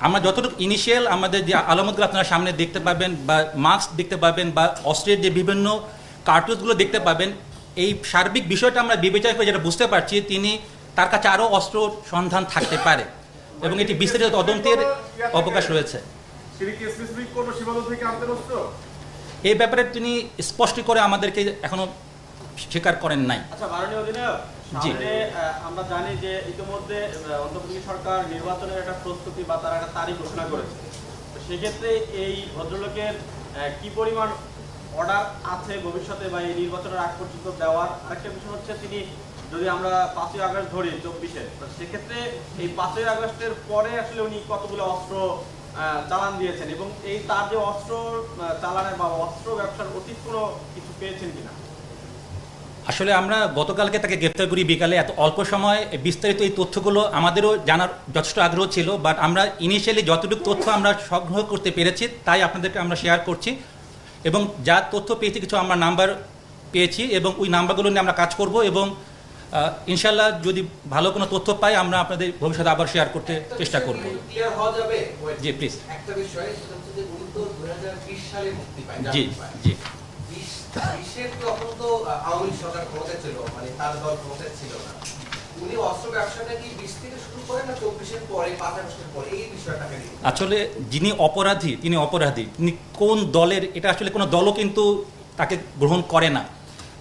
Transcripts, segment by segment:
আমরা যতটুকু ইনিশিয়াল আমাদের যে আলামতগুলো আপনারা সামনে দেখতে পাবেন বা মাস্ক দেখতে পাবেন বা অস্ত্রের যে বিভিন্ন কার্টুজগুলো দেখতে পাবেন এই সার্বিক বিষয়টা আমরা বিবেচনা করে যেটা বুঝতে পারছি তিনি তার কাছে আরও অস্ত্র সন্ধান থাকতে পারে এবং এটি বিস্তারিত তদন্তের অবকাশ রয়েছে। এই ব্যাপারে তিনি স্পষ্ট করে আমাদেরকে এখনও স্বীকার করেন নাই। আচ্ছা মাননীয় অধিনায়ক জি। সামনে আমরা জানি যে ইতিমধ্যে অন্তর্বর্তী সরকার নির্বাচনের একটা প্রস্তুতি বা তারা একটা তারিখ ঘোষণা করেছে। সেক্ষেত্রে এই ভদ্রলোকের কি পরিমাণ অর্ডার আছে ভবিষ্যতে বা এই নির্বাচনের আগ পর্যন্ত দেওয়ার? আরেকটা বিষয় হচ্ছে তিনি যদি আমরা পাঁচই আগস্ট ধরি চব্বিশে সেক্ষেত্রে এই পাঁচই আগস্টের পরে আসলে উনি কতগুলো অস্ত্র চালান দিয়েছেন এবং এই তার যে অস্ত্র চালানের বা অস্ত্র ব্যবসার অতীত কোনো কিছু পেয়েছেন কিনা? আসলে আমরা গতকালকে তাকে গ্রেপ্তার করি বিকালে। এত অল্প সময় বিস্তারিত এই তথ্যগুলো আমাদেরও জানার যথেষ্ট আগ্রহ ছিল বাট আমরা ইনিশিয়ালি যতটুকু তথ্য আমরা সংগ্রহ করতে পেরেছি তাই আপনাদেরকে আমরা শেয়ার করছি। এবং যা তথ্য পেয়েছি কিছু আমরা নাম্বার পেয়েছি এবং ওই নাম্বারগুলো নিয়ে আমরা কাজ করব এবং ইনশাল্লাহ যদি ভালো কোনো তথ্য পাই আমরা আপনাদের ভবিষ্যতে আবার শেয়ার করতে চেষ্টা করব। জি প্লিজ একটা বিষয় সেটা হচ্ছে যে উনি তো 2020 সালে মুক্তি পায় জি জি 20 20 মানে তার দল ক্ষমতায় ছিল না। উনি অস্ত্র ব্যবসাটা কি 20 থেকে শুরু করেন না 24 এর পরে 5 আগস্টের পরে? এই বিষয়টাকে নিয়ে। আসলে যিনি অপরাধী, তিনি অপরাধী, তিনি কোন দলের, এটা আসলে কোনো দলও কিন্তু তাকে গ্রহণ করে না।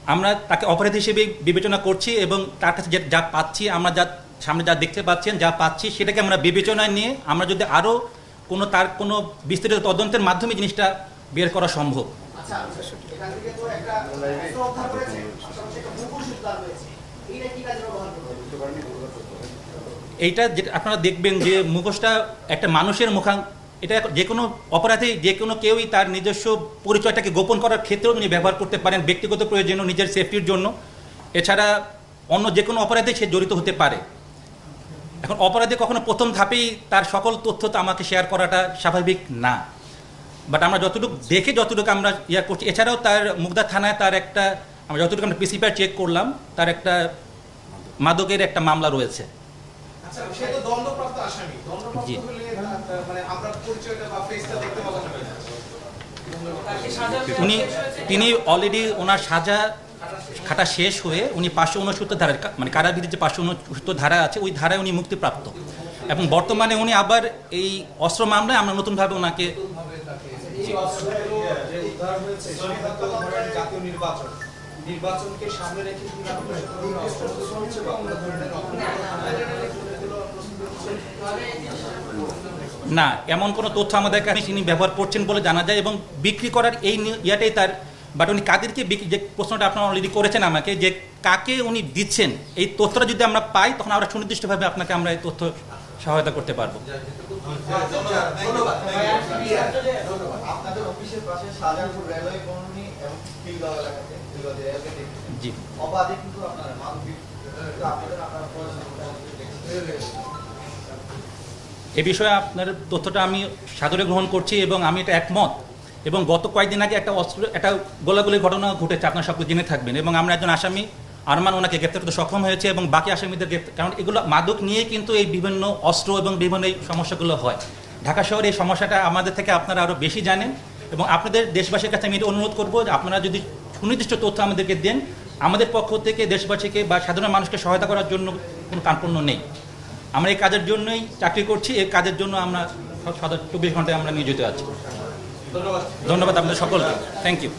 আমরা তাকে অপরাধী হিসেবে বিবেচনা করছি এবং তার কাছে যা- যা পাচ্ছি, আমরা যা, সামনে যা দেখতে পাচ্ছেন, যা পাচ্ছি, সেটাকে আমরা বিবেচনায় নিয়ে আমরা যদি আরও কোনো তার, কোনো বিস্তারিত তদন্তের মাধ্যমে জিনিসটা বের করা সম্ভব। আচ্ছা উদ্ধার হয়েছে এইটা যেটা আপনারা দেখবেন যে মুখোশটা একটা মানুষের মুখা এটা যে কোনো অপরাধী যে কোনো কেউই তার নিজস্ব পরিচয়টাকে গোপন করার ক্ষেত্রেও উনি ব্যবহার করতে পারেন ব্যক্তিগত প্রয়োজনে নিজের সেফটির জন্য। এছাড়া অন্য যে কোনো অপরাধে সে জড়িত হতে পারে। এখন অপরাধী কখনো প্রথম ধাপেই তার সকল তথ্য তো আমাকে শেয়ার করাটা স্বাভাবিক না। বাট আমরা যতটুকু দেখে যতটুকু আমরা ইয়া করছি এছাড়াও তার মুগদা থানায় তার একটা আমরা যতটুকু আমরা পিসিপার চেক করলাম তার একটা মাদকের একটা মামলা রয়েছে। আচ্ছা সে তো দণ্ডপ্রাপ্ত আসামি। দণ্ডপ্রাপ্ত জি। মানে আমরা পরিচয়টা বা ফেসটা দেখতে পাওয়া যাবে। না উনি তিনি অলরেডি ওনার সাজা খাটা শেষ হয়ে উনি পাঁচশো উনসত্তর ধারা মানে কারাবিধির যে পাঁচশো উনসত্তর ধারা আছে ওই ধারায় উনি মুক্তিপ্রাপ্ত। এবং বর্তমানে উনি আবার এই অস্ত্র মামলায় আমরা নতুনভাবে ওনাকে যে উদ্ধার হয়েছে সেটা তো জাতীয় নির্বাচন। নির্বাচনকে সামনে রেখে না হচ্ছে বা কোনো ধরনের এমন কোনো তথ্য আমাদের কাছে তিনি ব্যবহার করছেন বলে জানা যায় এবং বিক্রি করার এই ইয়াটাই তার বাট উনি কাদেরকে যে প্রশ্নটা আপনারা অলরেডি করেছেন আমাকে যে কাকে উনি দিচ্ছেন এই তথ্যটা যদি আমরা পাই তখন আমরা সুনির্দিষ্টভাবে আপনাকে আমরা এই তথ্য সহায়তা করতে পারব। অফিসের পাশে শাহজাহানপুর রেলওয়ে কলোনি এবং খিলগাঁও এলাকাতে খিলগাঁও এলাকাতে জি। অবাধে কিন্তু আপনার মানবিক আপনাদের আপনার এ বিষয়ে আপনার তথ্যটা আমি সাদরে গ্রহণ করছি এবং আমি এটা একমত। এবং গত কয়েকদিন আগে একটা অস্ত্র একটা গোলাগুলি ঘটনা ঘটেছে আপনারা সকলে জেনে থাকবেন। এবং আমরা একজন আসামি আরমান ওনাকে গ্রেপ্তার করতে সক্ষম হয়েছে এবং বাকি আসামিদের গ্রেপ্তার কারণ এগুলো মাদক নিয়ে কিন্তু এই বিভিন্ন অস্ত্র এবং বিভিন্ন এই সমস্যাগুলো হয়। ঢাকা শহরে এই সমস্যাটা আমাদের থেকে আপনারা আরও বেশি জানেন। এবং আপনাদের দেশবাসীর কাছে আমি এটা অনুরোধ করব যে আপনারা যদি সুনির্দিষ্ট তথ্য আমাদেরকে দেন আমাদের পক্ষ থেকে দেশবাসীকে বা সাধারণ মানুষকে সহায়তা করার জন্য কোনো কার্পণ্য নেই। আমরা এই কাজের জন্যই চাকরি করছি এই কাজের জন্য আমরা সদা চব্বিশ ঘন্টায় আমরা নিয়োজিত আছি। ধন্যবাদ। ধন্যবাদ আপনাদের সকলকে। Thank you